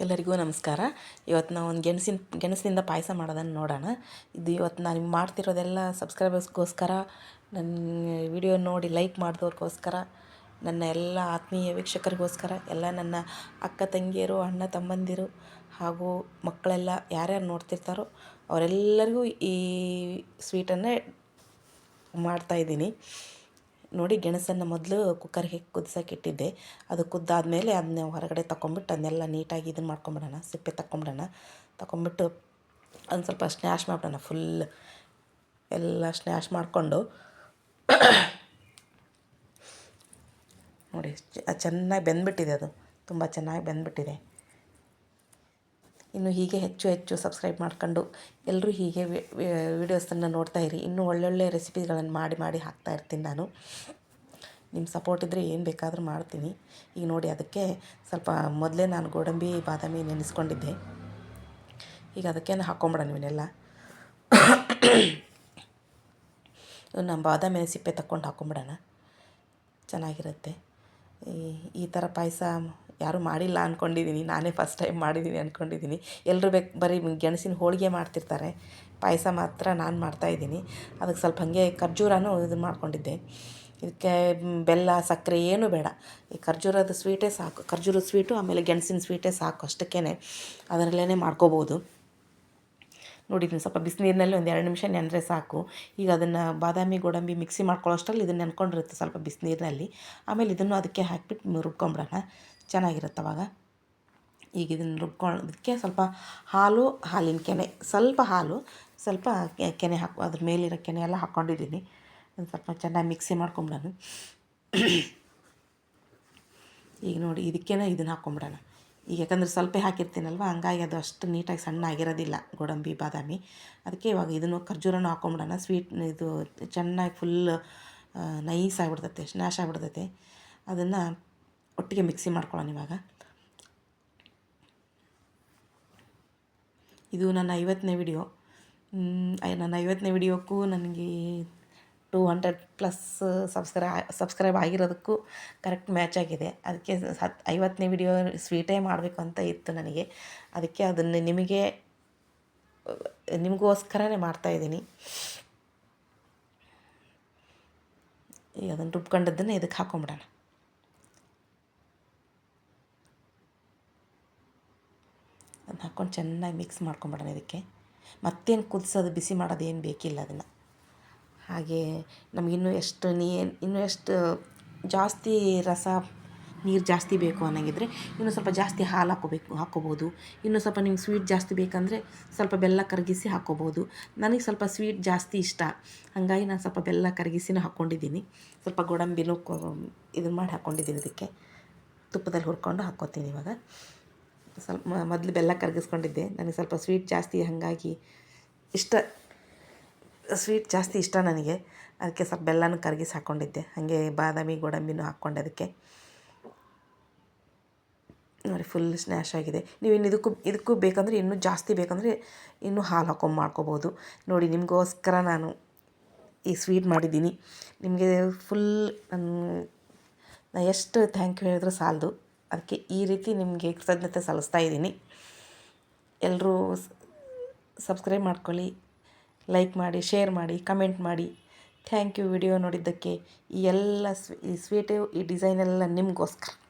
ಎಲ್ಲರಿಗೂ ನಮಸ್ಕಾರ. ಇವತ್ತು ನಾವು ಒಂದು ಗೆಣಸಿನ, ಗೆಣಸಿನಿಂದ ಪಾಯಸ ಮಾಡೋದನ್ನು ನೋಡೋಣ. ಇದು ಇವತ್ತು ನಾನು ಮಾಡ್ತಿರೋದೆಲ್ಲ ಸಬ್ಸ್ಕ್ರೈಬರ್ಸ್ಗೋಸ್ಕರ, ನನ್ನ ವಿಡಿಯೋ ನೋಡಿ ಲೈಕ್ ಮಾಡಿದವ್ರಿಗೋಸ್ಕರ, ನನ್ನ ಎಲ್ಲ ಆತ್ಮೀಯ ವೀಕ್ಷಕರಿಗೋಸ್ಕರ, ಎಲ್ಲ ನನ್ನ ಅಕ್ಕ ತಂಗಿಯರು, ಅಣ್ಣ ತಮ್ಮಂದಿರು ಹಾಗೂ ಮಕ್ಕಳೆಲ್ಲ ಯಾರ್ಯಾರು ನೋಡ್ತಿರ್ತಾರೋ ಅವರೆಲ್ಲರಿಗೂ ಈ ಸ್ವೀಟನ್ನೇ ಮಾಡ್ತಾಯಿದ್ದೀನಿ ನೋಡಿ ಗೆಣಸನ್ನು ಮೊದಲು ಕುಕ್ಕರ್ಗೆ ಕುದಿಸೋಕೆ ಇಟ್ಟಿದ್ದೆ. ಅದು ಕುದ್ದಾದಮೇಲೆ ಅದನ್ನ ಹೊರಗಡೆ ತಗೊಂಬಿಟ್ಟು ಅದನ್ನೆಲ್ಲ ನೀಟಾಗಿ ಇದನ್ನು ಮಾಡ್ಕೊಂಬಿಡೋಣ, ಸಿಪ್ಪೆ ತಗೊಂಬಿಡೋಣ ತಗೊಂಬಿಟ್ಟು ಒಂದು ಸ್ವಲ್ಪ ಸ್ನ್ಯಾಶ್ ಮಾಡ್ಬಿಡೋಣ ಫುಲ್ ಎಲ್ಲ ಸ್ನ್ಯಾಶ್ ಮಾಡಿಕೊಂಡು. ನೋಡಿ ಚೆನ್ನಾಗಿ ಬೆಂದ್ಬಿಟ್ಟಿದೆ ಅದು. ತುಂಬ ಚೆನ್ನಾಗಿ ಬೆಂದ್ಬಿಟ್ಟಿದೆ. ಇನ್ನು ಹೀಗೆ ಹೆಚ್ಚು ಹೆಚ್ಚು ಸಬ್ಸ್ಕ್ರೈಬ್ ಮಾಡ್ಕೊಂಡು ಎಲ್ಲರೂ ಹೀಗೆ ವೀಡಿಯೋಸನ್ನು ನೋಡ್ತಾ ಇರಿ. ಇನ್ನೂ ಒಳ್ಳೊಳ್ಳೆ ರೆಸಿಪಿಗಳನ್ನು ಮಾಡಿ ಮಾಡಿ ಹಾಕ್ತಾ ಇರ್ತೀನಿ ನಾನು. ನಿಮ್ಮ ಸಪೋರ್ಟ್ ಇದ್ದರೆ ಏನು ಬೇಕಾದರೂ ಮಾಡ್ತೀನಿ. ಈಗ ನೋಡಿ ಅದಕ್ಕೆ ಸ್ವಲ್ಪ ಮೊದಲೇ ನಾನು ಗೋಡಂಬಿ, ಬಾದಾಮಿ ನೆನೆಸ್ಕೊಂಡಿದ್ದೆ. ಈಗ ಅದಕ್ಕೆ ಹಾಕ್ಕೊಂಬಿಡೋಣ ಇವನ್ನೆಲ್ಲ. ನಮ್ಮ ಬಾದಾಮಿ ಸಿಪ್ಪೆ ತಕ್ಕೊಂಡು ಹಾಕ್ಕೊಂಬಿಡೋಣ ಚೆನ್ನಾಗಿರುತ್ತೆ. ಈ ಈ ಥರ ಪಾಯಸ ಯಾರೂ ಮಾಡಿಲ್ಲ ಅಂದ್ಕೊಂಡಿದ್ದೀನಿ ನಾನೇ ಫಸ್ಟ್ ಟೈಮ್ ಮಾಡಿದ್ದೀನಿ ಅಂದ್ಕೊಂಡಿದ್ದೀನಿ ಎಲ್ಲರೂ ಬೇಕು ಬರೀ ಗೆಣಸಿನ ಹೋಳಿಗೆ ಮಾಡ್ತಿರ್ತಾರೆ. ಪಾಯಸ ಮಾತ್ರ ನಾನು ಮಾಡ್ತಾಯಿದ್ದೀನಿ ಅದಕ್ಕೆ ಸ್ವಲ್ಪ ಹಾಗೆ ಖರ್ಜೂರನೂ ಇದು ಮಾಡ್ಕೊಂಡಿದ್ದೆ. ಇದಕ್ಕೆ ಬೆಲ್ಲ, ಸಕ್ಕರೆ ಏನೂ ಬೇಡ. ಈ ಖರ್ಜೂರದ ಸ್ವೀಟೇ ಸಾಕು. ಖರ್ಜೂರದ ಸ್ವೀಟು ಆಮೇಲೆ ಗೆಣಸಿನ ಸ್ವೀಟೇ ಸಾಕು ಅಷ್ಟಕ್ಕೇ ಅದರಲ್ಲೇ ಮಾಡ್ಕೋಬೋದು. ನೋಡಿ ಸ್ವಲ್ಪ ಬಿಸಿನೀರಿನಲ್ಲಿ ಒಂದು ಎರಡು ನಿಮಿಷ ನೆನೆದ್ರೆ ಸಾಕು. ಈಗ ಅದನ್ನು ಬಾದಾಮಿ, ಗೋಡಂಬಿ ಮಿಕ್ಸಿ ಮಾಡ್ಕೊಳ್ಳೋಷ್ಟರಲ್ಲಿ ಇದನ್ನು ನೆನ್ಕೊಂಡಿರುತ್ತೆ ಸ್ವಲ್ಪ ಬಿಸಿನೀರಿನಲ್ಲಿ. ಆಮೇಲೆ ಇದನ್ನು ಅದಕ್ಕೆ ಹಾಕಿಬಿಟ್ಟು ರುಬ್ಕೊಂಬಿಡೋಣ ಚೆನ್ನಾಗಿರುತ್ತೆ ಅವಾಗ. ಈಗ ಇದನ್ನು ರುಬ್ಕೊಳ್ಳೋದಕ್ಕೆ ಸ್ವಲ್ಪ ಹಾಲು, ಹಾಲಿನ ಕೆನೆ, ಸ್ವಲ್ಪ ಹಾಲು, ಸ್ವಲ್ಪ ಕೆನೆ ಹಾಕು, ಅದ್ರ ಮೇಲಿರೋ ಕೆನೆ ಎಲ್ಲ ಹಾಕ್ಕೊಂಡಿದ್ದೀನಿ. ಸ್ವಲ್ಪ ಚೆನ್ನಾಗಿ ಮಿಕ್ಸಿ ಮಾಡ್ಕೊಂಬಿಡೋಣ. ಈಗ ನೋಡಿ, ಇದಕ್ಕೇನೆ ಇದನ್ನು ಹಾಕ್ಕೊಂಬಿಡೋಣ. ಈಗ ಯಾಕಂದರೆ ಸ್ವಲ್ಪ ಹಾಕಿರ್ತೀನಲ್ವ? ಹಂಗಾಗಿ ಅದು ಅಷ್ಟು ನೀಟಾಗಿ ಸಣ್ಣ ಆಗಿರೋದಿಲ್ಲ ಗೋಡಂಬಿ, ಬಾದಾಮಿ. ಅದಕ್ಕೆ ಇವಾಗ ಇದನ್ನು ಖರ್ಜೂರನೂ ಹಾಕೊಂಬಿಡೋಣ. ಸ್ವೀಟ್ ಇದು ಚೆನ್ನಾಗಿ ಫುಲ್ ನೈಸ್ ಆಗಿಬಿಡ್ತೈತೆ ಸ್ನ್ಯಾಶ್ ಆಗಿಬಿಡ್ತೈತೆ. ಅದನ್ನು ಒಟ್ಟಿಗೆ ಮಿಕ್ಸಿ ಮಾಡ್ಕೊಳ್ಳೋಣ ಇವಾಗ. ಇದು ನನ್ನ ಐವತ್ತನೇ ವಿಡಿಯೋ ನನ್ನ ಐವತ್ತನೇ ವಿಡಿಯೋಕ್ಕೂ ನನಗೆ ಟೂ ಹಂಡ್ರೆಡ್ ಪ್ಲಸ್ ಸಬ್ಸ್ಕ್ರೈ ಸಬ್ಸ್ಕ್ರೈಬ್ ಆಗಿರೋದಕ್ಕೂ ಕರೆಕ್ಟ್ ಮ್ಯಾಚ್ ಆಗಿದೆ. ಅದಕ್ಕೆ ಹತ್ತು ಐವತ್ತನೇ ವಿಡಿಯೋ ಸ್ವೀಟೇ ಮಾಡಬೇಕು ಅಂತ ಇತ್ತು ನನಗೆ. ಅದಕ್ಕೆ ಅದನ್ನು ನಿಮಗೆ ನಿಮಗೋಸ್ಕರನೇ ಮಾಡ್ತಾಯಿದ್ದೀನಿ ಅದನ್ನು ರುಬ್ಕೊಂಡದ್ದನ್ನು ಇದಕ್ಕೆ ಹಾಕೊಂಬಿಡೋಣ. ಅದನ್ನ ಹಾಕ್ಕೊಂಡು ಚೆನ್ನಾಗಿ ಮಿಕ್ಸ್ ಮಾಡ್ಕೊಂಬಿಡೋಣ ಇದಕ್ಕೆ. ಮತ್ತೇನು ಕುದಿಸೋದು, ಬಿಸಿ ಮಾಡೋದು ಏನು ಬೇಕಿಲ್ಲ ಅದನ್ನು. ಹಾಗೆ ನಮಗಿನ್ನೂ ಎಷ್ಟು ನೀ ಇನ್ನೂ ಎಷ್ಟು ಜಾಸ್ತಿ ರಸ ನೀರು ಜಾಸ್ತಿ ಬೇಕು ಅನ್ನಂಗಿದ್ರೆ ಇನ್ನೂ ಸ್ವಲ್ಪ ಜಾಸ್ತಿ ಹಾಲು ಹಾಕೋಬೇಕು ಹಾಕ್ಕೋಬೋದು. ಇನ್ನೂ ಸ್ವಲ್ಪ ನಿಮ್ಗೆ ಸ್ವೀಟ್ ಜಾಸ್ತಿ ಬೇಕಂದರೆ ಸ್ವಲ್ಪ ಬೆಲ್ಲ ಕರಗಿಸಿ ಹಾಕ್ಕೋಬೋದು. ನನಗೆ ಸ್ವಲ್ಪ ಸ್ವೀಟ್ ಜಾಸ್ತಿ ಇಷ್ಟ. ಹಾಗಾಗಿ ನಾನು ಸ್ವಲ್ಪ ಬೆಲ್ಲ ಕರಗಿಸಿನೂ ಹಾಕ್ಕೊಂಡಿದ್ದೀನಿ. ಸ್ವಲ್ಪ ಗೋಡಂಬಿನೂ ಇದನ್ನು ಮಾಡಿ ಹಾಕ್ಕೊಂಡಿದ್ದೀನಿ ಇದಕ್ಕೆ. ತುಪ್ಪದಲ್ಲಿ ಹುರ್ಕೊಂಡು ಹಾಕ್ಕೋತೀನಿ ಇವಾಗ. ಸ್ವಲ್ಪ ಮೊದಲು ಬೆಲ್ಲ ಕರಗಿಸ್ಕೊಂಡಿದ್ದೆ. ನನಗೆ ಸ್ವಲ್ಪ ಸ್ವೀಟ್ ಜಾಸ್ತಿ, ಹಾಗಾಗಿ ಇಷ್ಟ. ಸ್ವೀಟ್ ಜಾಸ್ತಿ ಇಷ್ಟ ನನಗೆ. ಅದಕ್ಕೆ ಸ್ವಲ್ಪ ಬೆಲ್ಲನೂ ಕರಗಿಸಿ ಹಾಕ್ಕೊಂಡಿದ್ದೆ. ಹಾಗೆ ಬಾದಾಮಿ, ಗೋಡಂಬಿನೂ ಹಾಕ್ಕೊಂಡೆ ಅದಕ್ಕೆ. ನೋಡಿ ಫುಲ್ ಸ್ನ್ಯಾಶ್ ಆಗಿದೆ. ನೀವು ಇನ್ನು ಇದಕ್ಕೂ ಇದಕ್ಕೂ ಬೇಕಂದರೆ ಇನ್ನೂ ಜಾಸ್ತಿ ಬೇಕಂದರೆ ಇನ್ನೂ ಹಾಲು ಹಾಕೊಂಡು ಮಾಡ್ಕೋಬೋದು. ನೋಡಿ, ನಿಮಗೋಸ್ಕರ ನಾನು ಈ ಸ್ವೀಟ್ ಮಾಡಿದ್ದೀನಿ. ನಿಮಗೆ ಫುಲ್ ನಾನು ಎಷ್ಟು ಥ್ಯಾಂಕ್ ಯು ಹೇಳಿದ್ರು ಸಾಲದು. ಅದಕ್ಕೆ ಈ ರೀತಿ ನಿಮಗೆ ಕೃತಜ್ಞತೆ ಸಲ್ಲಿಸ್ತಾ ಇದ್ದೀನಿ. ಎಲ್ಲರೂ ಸಬ್ಸ್ಕ್ರೈಬ್ ಮಾಡ್ಕೊಳ್ಳಿ. ಲೈಕ್ ಮಾಡಿ ಶೇರ್ ಮಾಡಿ ಕಮೆಂಟ್ ಮಾಡಿ. ಥ್ಯಾಂಕ್ ಯು ವಿಡಿಯೋ ನೋಡಿದ್ದಕ್ಕೆ. ಈ ಎಲ್ಲ ಸ್ವೀಟು ಈ ಡಿಸೈನೆಲ್ಲ ನಿಮಗೋಸ್ಕರ.